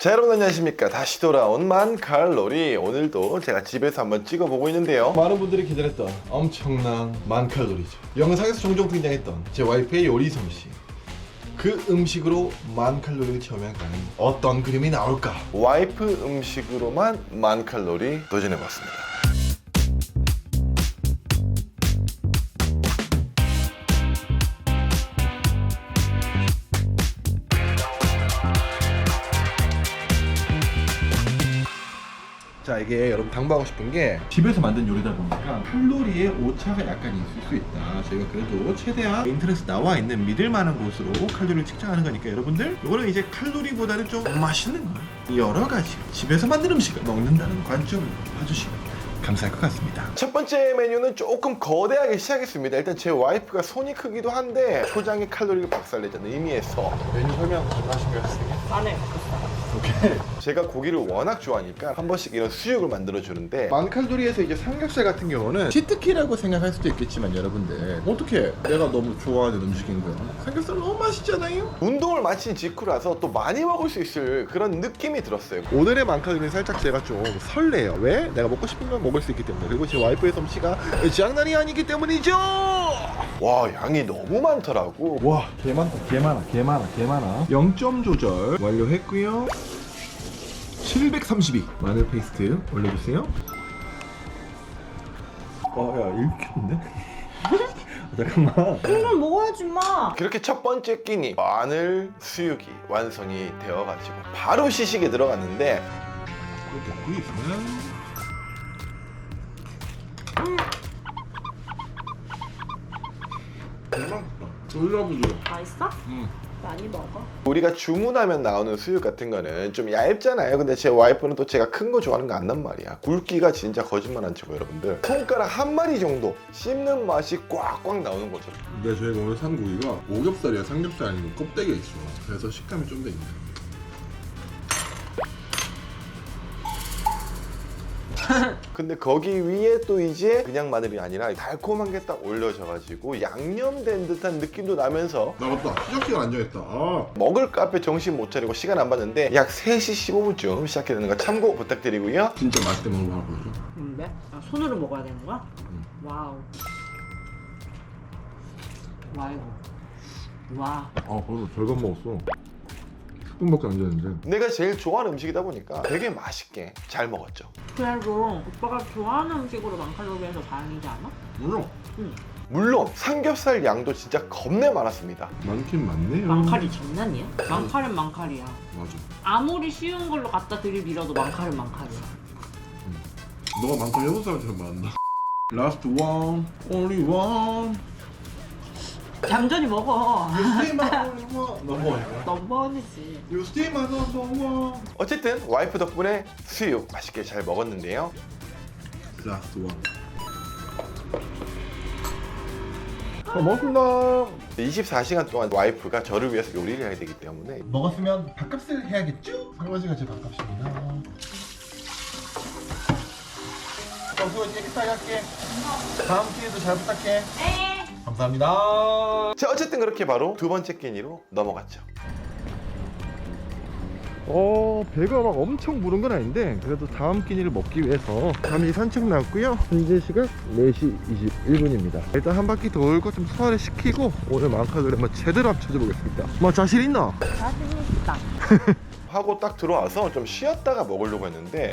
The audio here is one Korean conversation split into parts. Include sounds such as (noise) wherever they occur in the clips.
자 여러분 안녕하십니까? 다시 돌아온 만칼로리 오늘도 제가 집에서 한번 찍어보고 있는데요. 많은 분들이 기다렸던 엄청난 만칼로리죠. 영상에서 종종 등장했던 제 와이프의 요리 솜씨. 그 음식으로 만칼로리를 채우면 과연 어떤 그림이 나올까? 와이프 음식으로만 만칼로리 도전해봤습니다 자 이게 여러분 당부하고 싶은 게 집에서 만든 요리다 보니까 칼로리에 오차가 약간 있을 수 있다 저희가 그래도 최대한 인터넷에 나와 있는 믿을 만한 곳으로 칼로리를 측정하는 거니까 여러분들 이거는 이제 칼로리보다는 좀 맛있는 거 여러 가지 집에서 만든 음식을 먹는다는 관점으로 봐주시면 감사할 것 같습니다. 첫 번째 메뉴는 조금 거대하게 시작했습니다. 일단 제 와이프가 손이 크기도 한데 초장의 칼로리를 박살내자는 의미에서 메뉴 설명 좀 하시면 안에 바꿨어요. 오케이. (laughs) 제가 고기를 워낙 좋아하니까 한 번씩 이런 수육을 만들어 주는데 만 칼로리에서 이제 삼겹살 같은 경우는 치트키라고 생각할 수도 있겠지만 여러분들 어떻게 내가 너무 좋아하는 음식인 거야? 삼겹살 너무 맛있잖아요? 운동을 마친 직후라서 또 많이 먹을 수 있을 그런 느낌이 들었어요. 오늘의 만 칼로리는 살짝 제가 좀 설레요. 왜? 내가 먹고 싶은 건 먹을 수 있기 때문에. 그리고 제 와이프의 솜씨가 장난이 아니기 때문이죠! 와 양이 너무 많더라고. 와 개 많다. 개 많아. 개 많아. 개 많아. 0점 조절 완료했고요 732 마늘 페이스트 올려주세요 어야 1kg인데? (laughs) 잠깐만 이건 먹어야지 마. 그렇게 첫 번째 끼니 마늘 수육이 완성이 되어가지고 바로 시식에 들어갔는데 이렇게 구이 있으면 대박이다 놀라보죠 맛있어? 음. 많이 먹어. 우리가 주문하면 나오는 수육 같은 거는 좀 얇잖아요. 근데 제 와이프는 또 제가 큰 거 좋아하는 거 안단 말이야. 굵기가 진짜 거짓말 안 치고 여러분들. 손가락 한 마리 정도 씹는 맛이 꽉꽉 나오는 거죠. 근데 저희가 오늘 산 고기가 오겹살이야 삼겹살 아니고 껍데기가 있어 그래서 식감이 좀 더 있네 (laughs) 근데 거기 위에 또 이제 그냥 마늘이 아니라 달콤한 게 딱 올려져가지고 양념된 듯한 느낌도 나면서 나 맞다 시작 시간 안 정했다 아 먹을 카페 정신 못 차리고 시간 안 봤는데 약 3시 15분쯤 시작해야 되는 거 참고 부탁드리고요. 진짜 맛있게 먹는 거 하나 보여줘 근데? 아, 손으로 먹어야 되는 거야? 응. 와우. 와 이거. 와. 아 벌써 절반 먹었어 10분밖에 안 됐는데 내가 제일 좋아하는 음식이다 보니까 되게 맛있게 잘 먹었죠. 그래도 오빠가 좋아하는 음식으로 만칼로리해서 다행이지 않아? 물론 응. 물론 삼겹살 양도 진짜 겁내 많았습니다. 많긴 많네요 망칼이 장난이야? 망칼은 망칼이야. 맞아 아무리 쉬운 걸로 갖다 들이밀어도 망칼은 망칼이야. 너가 많고 여섯 살처럼 말한다 라스트 원 only one 얌전히 먹어. 넘버원이지. My number one 어쨌든 와이프 덕분에 수육 맛있게 잘 먹었는데요. 라스트 원 어, 먹습니다. 24시간 동안 와이프가 저를 위해서 요리를 해야 되기 때문에 먹었으면 밥값을 해야겠죠? 설거지가 제 밥값입니다. 수고 재밌게 할게. 다음 기회도 잘 부탁해. 네. 감사합니다. 자, 어쨌든 그렇게 바로 두 번째 끼니로 넘어갔죠. 어, 배가 막 엄청 부른 건 아닌데 그래도 다음 끼니를 먹기 위해서 잠시 산책 나왔고요. 현재 시각 4시 21분입니다. 일단 한 바퀴 돌고 좀 소화를 시키고 오늘 만카도를 한번 제대로 한번 찾아보겠습니다. 뭐 자신 있나? 자신 있다. (laughs) 하고 딱 들어와서 좀 쉬었다가 먹으려고 했는데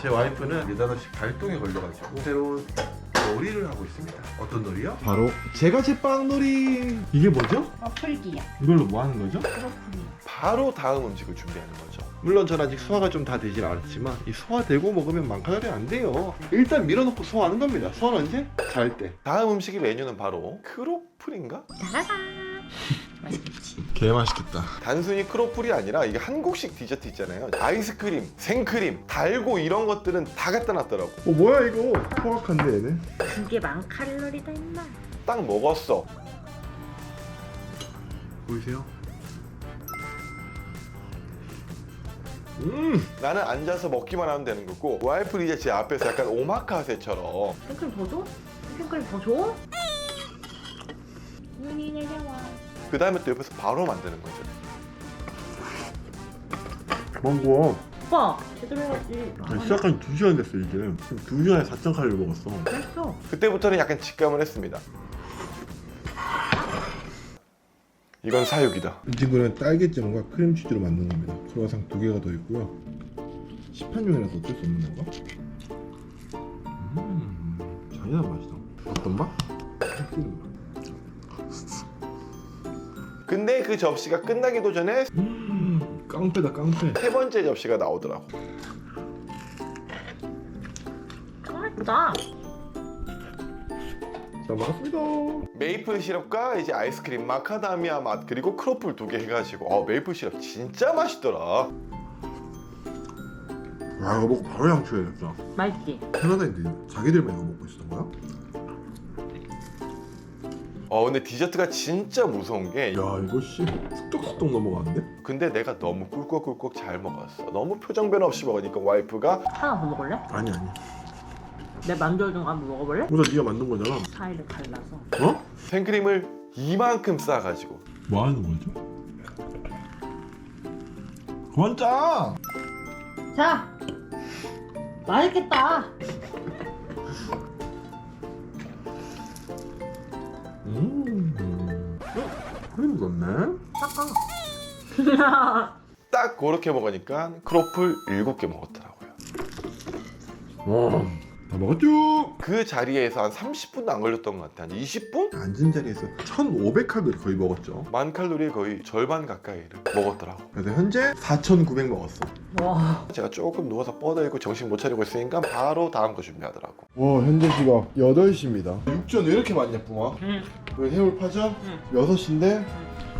제 와이프는 느닷없이 발동에 걸려가지고 새로운 놀이를 하고 있습니다. 어떤 놀이요? 바로 제가 제빵 놀이. 이게 뭐죠? 와플기야. 이걸로 뭐 하는 거죠? 그렇군요. 바로 다음 음식을 준비하는 거죠. 물론 전 아직 소화가 좀 다 되진 않았지만 이 소화되고 먹으면 만카살이 안 돼요. 일단 밀어놓고 소화하는 겁니다. 소화는 언제? 잘 때. 다음 음식의 메뉴는 바로 크로플인가? 맛있겠지. 개 맛있겠다 단순히 크로플이 아니라 이게 한국식 디저트 있잖아요. 아이스크림, 생크림, 달고 이런 것들은 다 갖다 놨더라고. 어 뭐야 이거 포악한데 얘는 그게 만 칼로리다 임마. 딱 먹었어. 보이세요? 음, 나는 앉아서 먹기만 하면 되는 거고 와이프는 이제 제 앞에서 약간 오마카세처럼 생크림 더 줘? 생크림 더 줘? 눈이 내려와. 그 다음에 또 옆에서 바로 만드는 거죠. 망고 오빠 제대로 해야지. 시작한 2시간 됐어 이제 지금 2시간에 4,000칼로리 먹었어 했어. 그때부터는 약간 직감을 했습니다. 이건 사육이다. 이 친구는 딸기잼과 크림치즈로 만든 겁니다 크로와상 두 개가 더 있고요 시판용이라서 어쩔 수 없는 건가? 음 잔인한 맛이다 어떤 맛? 맛 근데 그 접시가 끝나기도 전에 음, 깡패다 깡패 세 번째 접시가 나오더라고. 정말 예쁘다. 잘 먹었습니다 메이플 시럽과 이제 아이스크림 마카다미아 맛 그리고 크로플 두 개 해가지고 어 메이플 시럽 진짜 맛있더라. 와 이거 먹고 바로 양초해야겠다 맛있지? 캐나다인데 자기들만 이거 먹고 있었던 거야? 어 근데 디저트가 진짜 무서운 게 야 이거 씨 쑥떡쑥떡 넘어가는데? 근데 내가 너무 꿀꺽꿀꺽 잘 먹었어. 너무 표정 변화 없이 먹으니까 와이프가 하나 더 먹을래? 아니 아니 내 만두 좀 한번 먹어볼래? 보다 네가 만든 거잖아 사이를 갈라서. 어? 생크림을 이만큼 싸가지고 뭐 하는 거죠? 그만 짜! 자, 맛있겠다. 음 크림 넣네? 닦아. (laughs) 딱 그렇게 먹으니까 크로플 7개 먹었더라고요. 와 다 먹었죠? 그 자리에서 한 30분도 안 걸렸던 것 같아. 한 20분? 앉은 자리에서 1500칼로리 거의 먹었죠 만 칼로리의 거의 절반 가까이를 먹었더라고. 그래서 현재 4900 먹었어 와, 제가 조금 누워서 뻗어 있고 정신 못 차리고 있으니까 바로 다음 거 준비하더라고. 와 현재 시각 8시입니다 육전 왜 이렇게 많냐 뿡아? 응. 왜 해물 파전? 응. 6시인데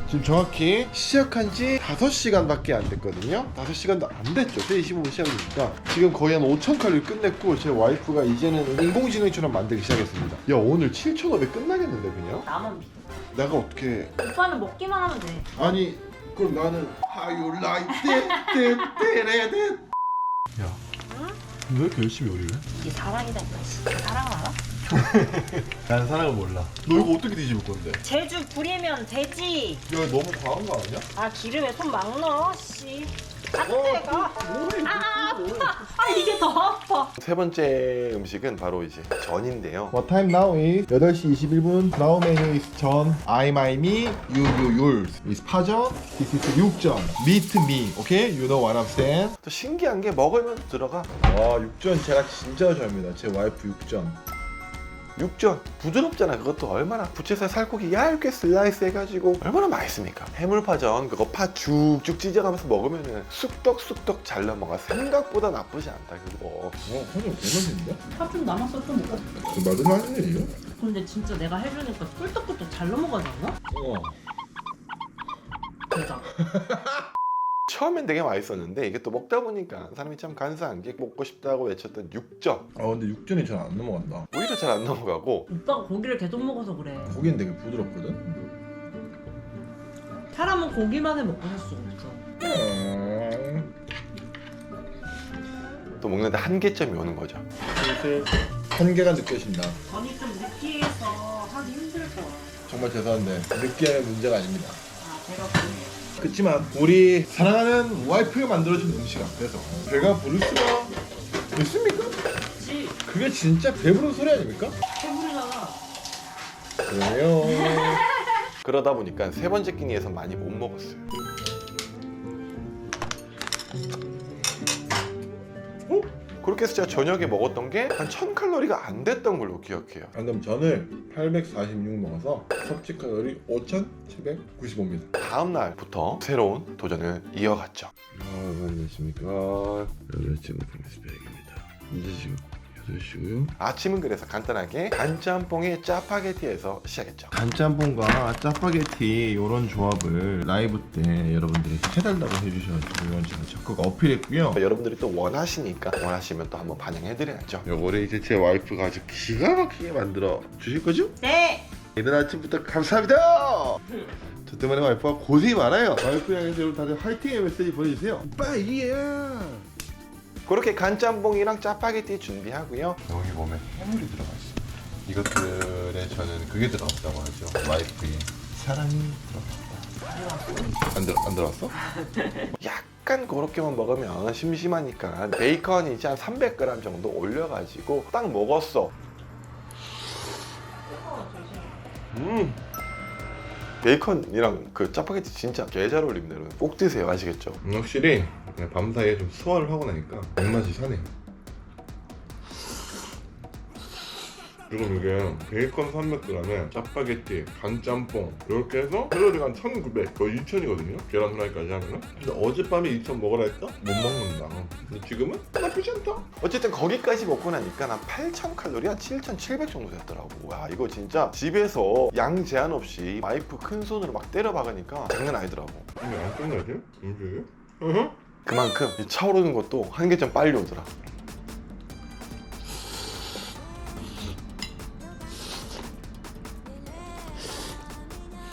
지금 정확히 시작한 지 5시간밖에 안 됐거든요 5시간도 안 됐죠 3시 15분 시작이니까 지금 거의 한 5,000칼로리 끝냈고 제 와이프가 이제는 인공지능처럼 만들기 시작했습니다 야 오늘 7,500 끝나겠는데 그냥? 나만 믿어. 내가 어떻게 오빠는 먹기만 하면 돼. 아니 그럼 나는 that that that 야, 왜 이렇게 열심히 요리를 해? 이게 사랑이다니까. 사랑을 알아? 난 사랑을 몰라 너 이거 어떻게 뒤집을 건데? 제주 부리면 되지. 야 너무 과한 거 아니야? 아 기름에 손 막 넣어. 씨. 아 내가. 뭐해 아 아파. 아 이게 더 아파. 세 번째 음식은 바로 이제 전인데요. What time now is 8시 21분 Now menu is 전 I, my, me, you, you, yours is 파전 This is 육전 Meat me Okay? You know what I'm saying? 또 신기한 게 먹으면 들어가. 와 육전 제가 진짜 좋아합니다 제 와이프 육전 육전 부드럽잖아. 그것도 얼마나 부채살 살코기 얇게 슬라이스 해가지고 얼마나 맛있습니까? 해물파전 그거 파 쭉쭉 찢어가면서 먹으면은 쑥떡쑥떡 잘 넘어가. 생각보다 나쁘지 않다 그거. 와 파전 개맛있는데? 팥좀 남았어 좀 먹어. 그 말도 안 하네 이거? 근데 진짜 내가 해주니까 꿀떡꿀떡 잘 넘어가지 않아? 어 대박. (laughs) 처음엔 되게 맛있었는데 이게 또 먹다 보니까 사람이 참 간사한 게 먹고 싶다고 외쳤던 육전 아 근데 육전이 잘 안 넘어간다 오히려 잘 안 넘어가고 오빠가 고기를 계속 먹어서 그래. 고기는 되게 부드럽거든? 사람은 고기만 해 먹고 살 수가 없어. 음... 또 먹는데 한계점이 오는 거죠. 슬슬 한계가 느껴진다 아니 좀 느끼해서 하기 힘들 거야. 정말 죄송한데 느끼함의 문제가 아닙니다 아 제가 그래. 그렇지만 우리 사랑하는 와이프가 만들어준 음식 앞에서 배가 부를 수가 있습니까? 그치? 그게 진짜 배부른 소리 아닙니까? 해물이잖아. 그래요 (laughs) 그러다 보니까 세 번째 끼니에서 많이 못 먹었어요. 그렇게 해서 제가 저녁에 먹었던 게 한 1000칼로리가 안 됐던 걸로 기억해요. 방금 전을 846 먹어서 섭취 칼로리 5795입니다 다음 날부터 새로운 도전을 이어갔죠. 안녕하십니까 8시간 프레스백입니다 현재 지금 8시고요 아침은 그래서 간단하게 간짬뽕에 짜파게티에서 시작했죠. 간짬뽕과 짜파게티 이런 조합을 라이브 때 여러분들이 해달라고 해주셔가지고 제가 적극 어필했고요 여러분들이 또 원하시니까 원하시면 또 한번 반영해드려야죠. 요거를 이제 제 와이프가 아주 기가 막히게 만들어 주실 거죠? 네. 이른 아침부터 감사합니다. 저 때문에 와이프가 고생이 많아요. 와이프 향해서 여러분 다들 화이팅의 메시지 보내주세요. 빠이야. 그렇게 간짬뽕이랑 짜파게티 준비하고요. 여기 보면 해물이 들어가 있습니다. 이것들에 저는 그게 들어갔다고 하죠. 와이프의 사랑이 들어갔다. 안, 들, 안 들어왔어? (laughs) 약간 그렇게만 먹으면 심심하니까 베이컨이 이제 한 300g 정도 올려가지고 딱 먹었어 음 베이컨이랑 그 짜파게티 진짜 개 잘 어울립니다 꼭 드세요 아시겠죠? 확실히 밤사이에 좀 소화를 하고 나니까 입맛이 사네 그리고 이게 베이컨 300g에 짜파게티, 간짬뽕 이렇게 해서 칼로리가 한 1900, 거의 2000이거든요 계란 후라이까지 하면은 근데 어젯밤에 2000 먹으라 했다? 못 먹는다 근데 지금은 나쁘지 않다 어쨌든 거기까지 먹고 나니까 한 8,000칼로리, 한7,700 정도 됐더라고. 와, 이거 진짜 집에서 양 제한 없이 와이프 큰 손으로 막 때려 박으니까 장난 아니더라고. 이게 안 끝나지? 어허? 그만큼 이 차오르는 것도 한계점 빨리 오더라.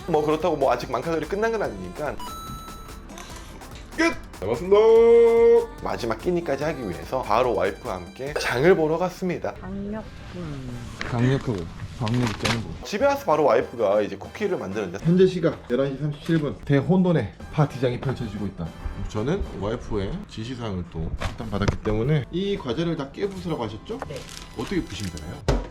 뭐 그렇다고 뭐 아직 만칼로리 끝난 건 아니니까 끝! 잘 먹습니다 마지막 끼니까지 하기 위해서 바로 와이프와 함께 장을 보러 갔습니다. 강력분. 강력하고 박력이 짱이고 집에 와서 바로 와이프가 이제 쿠키를 만드는데 현재 시각 11시 37분 대혼돈의 파티장이 펼쳐지고 있다 저는 와이프의 지시사항을 또 일단 받았기 때문에 이 과자를 다 깨부수라고 하셨죠? 네. 어떻게 부시면 되나요?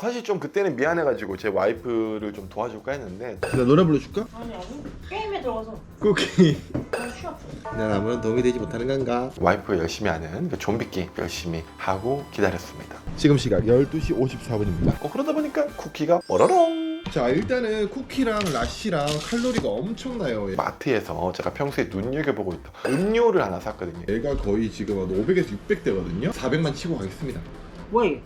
사실 좀 그때는 미안해가지고 제 와이프를 좀 도와줄까 했는데 나 노래 불러줄까? 아니 아니 게임에 들어가서 쿠키 너무 쉬었어. 난 아무런 도움이 되지 못하는 건가? 와이프가 열심히 하는 그 좀비기 열심히 하고 기다렸습니다. 지금 시각 12시 54분입니다 어, 그러다 보니까 쿠키가 뽀로롱 자 일단은 쿠키랑 라시랑 칼로리가 엄청나요 마트에서 제가 평소에 눈여겨보고 있던 음료를 하나 샀거든요. 얘가 거의 지금 한 500에서 600대거든요 400만 치고 가겠습니다 왜?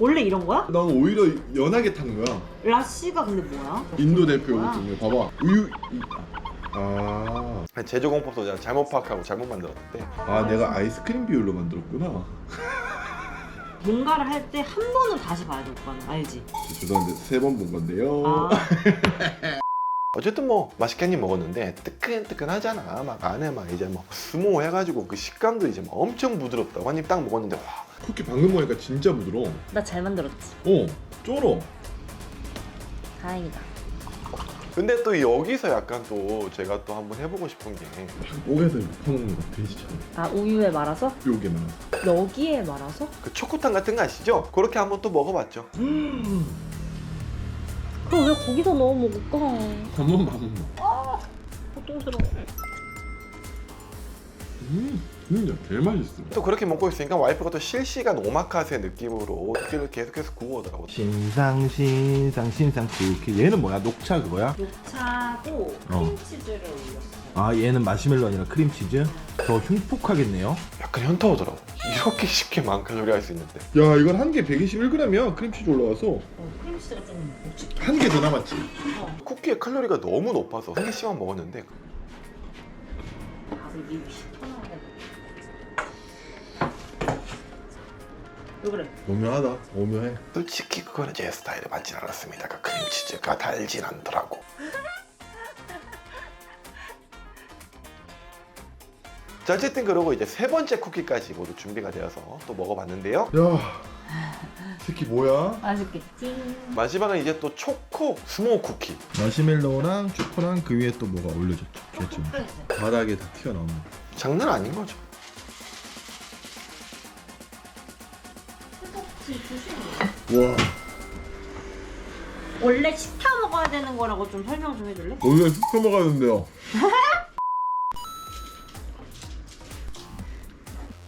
원래 이런 거야? 난 오히려 연하게 타는 거야 라시가 근데 뭐야? 인도 대표 뭐야? 요거든요 봐봐 우유 이- 아, 제조 공법도 제가 잘못 파악하고 잘못 만들었는데 아 내가 아이스크림 비율로 만들었구나 뭔가를 할 때 한 번은 다시 봐야 될거 아니야 알지? 죄송한데 세 번 본 건데요 아 (laughs) 어쨌든 뭐 맛있게 먹었는데 뜨끈뜨끈하잖아. 막 안에 막 이제 뭐 스모 해가지고 그 식감도 이제 막 엄청 부드럽다고 한 입 딱 먹었는데 와 쿠키 방금 보니까 진짜 부드러워 나 잘 만들었지. 어 쫄어 다행이다. 근데 또 여기서 약간 또 제가 또 한번 해보고 싶은 게 목에서 퍼먹는 거 돼지처럼 아 우유에 말아서? 요게 많아 여기에 말아서? 그 초코탕 같은 거 아시죠? 그렇게 한번 또 먹어봤죠. 그럼 왜 거기다 넣어 먹을까? 한 번만 한 번만 고통스러워. 음 진짜 제일 맛있어 또 그렇게 먹고 있으니까 와이프가 또 실시간 오마카세 느낌으로 쿠키를 계속해서 구워 오더라고. 신상 신상 신상 쿠키 얘는 뭐야 녹차 그거야? 녹차고 어. 크림치즈를 올렸어. 아 얘는 마시멜로 아니라 크림치즈? 더 흉폭하겠네요 약간 현타 오더라고. 이렇게 쉽게 만 칼로리 할 수 있는데. 야 이건 한 개 121g이야 크림치즈 올라가서 어, 크림치즈가 좀 묵직해. 한 개 더 남았지 어. 쿠키의 칼로리가 너무 높아서 한 개씩만 먹었는데 밥을 미리 시켜놔 왜 그래? 오묘하다 오묘해 솔직히 그거는 제 스타일에 맞진 않았습니다. 그 크림치즈가 달진 않더라고. (laughs) 자 어쨌든 그러고 이제 세 번째 쿠키까지 모두 준비가 되어서 또 먹어봤는데요. 야 새끼 뭐야? 맛있겠지? 마지막은 이제 또 초코 스모어 쿠키. 마시멜로랑 초코랑 그 위에 또 뭐가 올려졌죠 그렇죠. 바닥에 다 튀어나오는 장난 아닌 거죠. 와 원래 시켜 먹어야 되는 거라고 좀 설명 좀 해줄래? 원래 시켜 먹었는데요 (laughs)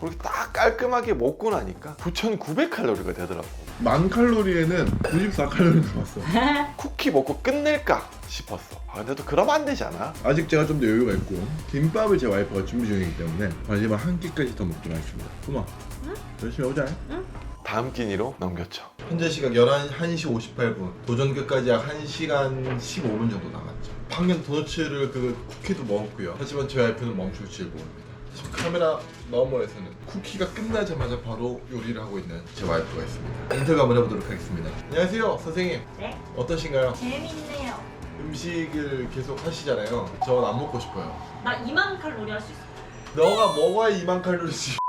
그렇게 딱 깔끔하게 먹고 나니까 9,900칼로리가 되더라고. 만 칼로리에는 94 칼로리 남았어 (laughs) 쿠키 먹고 끝낼까 싶었어. 아, 근데 또 그러면 안 되잖아. 아직 제가 좀 더 여유가 있고 김밥을 제 와이프가 준비 중이기 때문에 마지막 한 끼까지 더 먹도록 하겠습니다 고마 응? 열심히 오자 다음 끼니로 넘겼죠. 현재 시각 11시 58분 도전 끝까지 약 1시간 15분 정도 남았죠 방금 도너츠를 그 쿠키도 먹었고요 하지만 제 와이프는 멈추지 모릅니다 지금 카메라 너머에서는 쿠키가 끝나자마자 바로 요리를 하고 있는 제 와이프가 있습니다 인터뷰 한번 해보도록 하겠습니다 안녕하세요 선생님 네? 어떠신가요? 재밌네요. 음식을 계속 하시잖아요 전 안 먹고 싶어요 나 2만 칼로리 할 수 있어. 너가 먹어야 2만 칼로리씩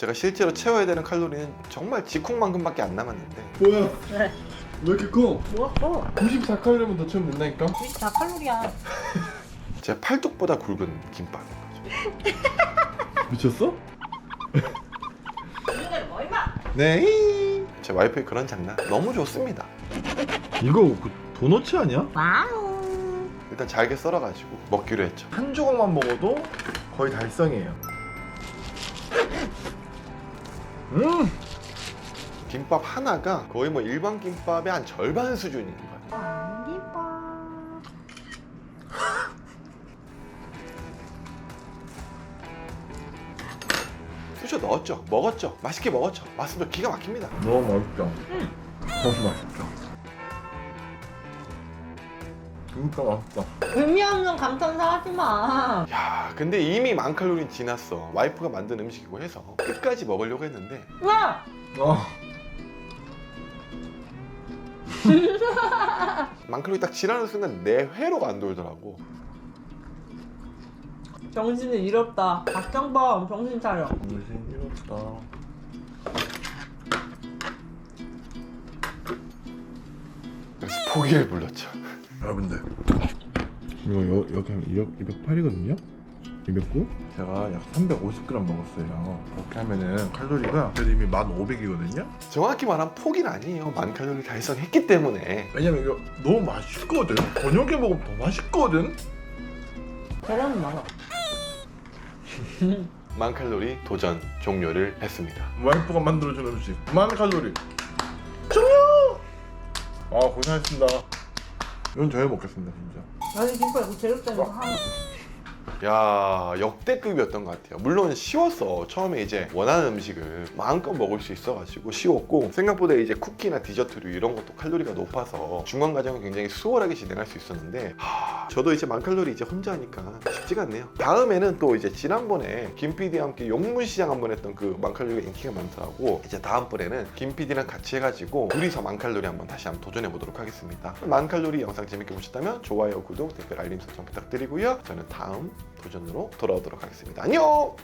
제가 실제로 채워야 되는 칼로리는 정말 지콩만큼밖에 안 남았는데 뭐야 왜? 왜 이렇게 커? 뭐가 커? 94칼로리면 너처럼 된다니까? 이게 다 칼로리야. (laughs) 제 팔뚝보다 굵은 김밥인 거죠. 미쳤어? 뭐? (laughs) 네. 제 와이프의 그런 장난 너무 좋습니다. 이거 그 도너츠 아니야? 와우. 일단 잘게 썰어가지고 먹기로 했죠. 한 조각만 먹어도 거의 달성이에요. 음. 김밥 하나가 거의 뭐 일반 김밥의 한 절반 수준인 거예요. 쑤셔 넣었죠. 먹었죠. 맛있게 먹었죠. 맛은 기가 막힙니다. 너무 맛있다. 너무 맛있다. 진짜 맛있다. 의미 없는 감탄사 하지 마. 야, 근데 이미 만 칼로리 지났어. 와이프가 만든 음식이고 해서 끝까지 먹으려고 했는데 와! 아, 만 칼로리 딱 지나는 순간 내 회로가 안 돌더라고. 정신을 잃었다. 박정범 정신 차려. 무슨 그래서 포기를 불렀죠. 여러분들 이거 여, 여기 한 200, 208이거든요? 209? 제가 약 350g 먹었어요 그렇게 하면은 칼로리가 그래도 이미 1500이거든요? 정확히 말하면 포기는 아니에요. 만 칼로리 달성했기 때문에 왜냐면 이거 너무 맛있거든 저녁에 먹으면 더 맛있거든 계란은 많아. (laughs) 만 칼로리 도전 종료를 했습니다. 와이프가 만들어준 음식 만 칼로리 종료! 아 고생하셨습니다 이건 저희 먹겠습니다 진짜 아니 김밥 이거 재료 때문에 하나. 야 역대급이었던 것 같아요. 물론 쉬웠어. 처음에 이제 원하는 음식을 마음껏 먹을 수 있어가지고 쉬웠고 생각보다 이제 쿠키나 디저트류 이런 것도 칼로리가 높아서 중간 과정은 굉장히 수월하게 진행할 수 있었는데 하, 저도 이제 만 칼로리 이제 혼자 하니까 쉽지가 않네요. 다음에는 또 이제 지난번에 김 PD와 함께 용문시장 한번 했던 그 만 칼로리가 인기가 많더라고. 이제 다음번에는 김 PD랑 같이 해가지고 둘이서 만 칼로리 한번 다시 한번 도전해 보도록 하겠습니다. 만 칼로리 영상 재밌게 보셨다면 좋아요, 구독, 댓글, 알림 설정 부탁드리고요. 저는 도전으로 돌아오도록 하겠습니다. 안녕!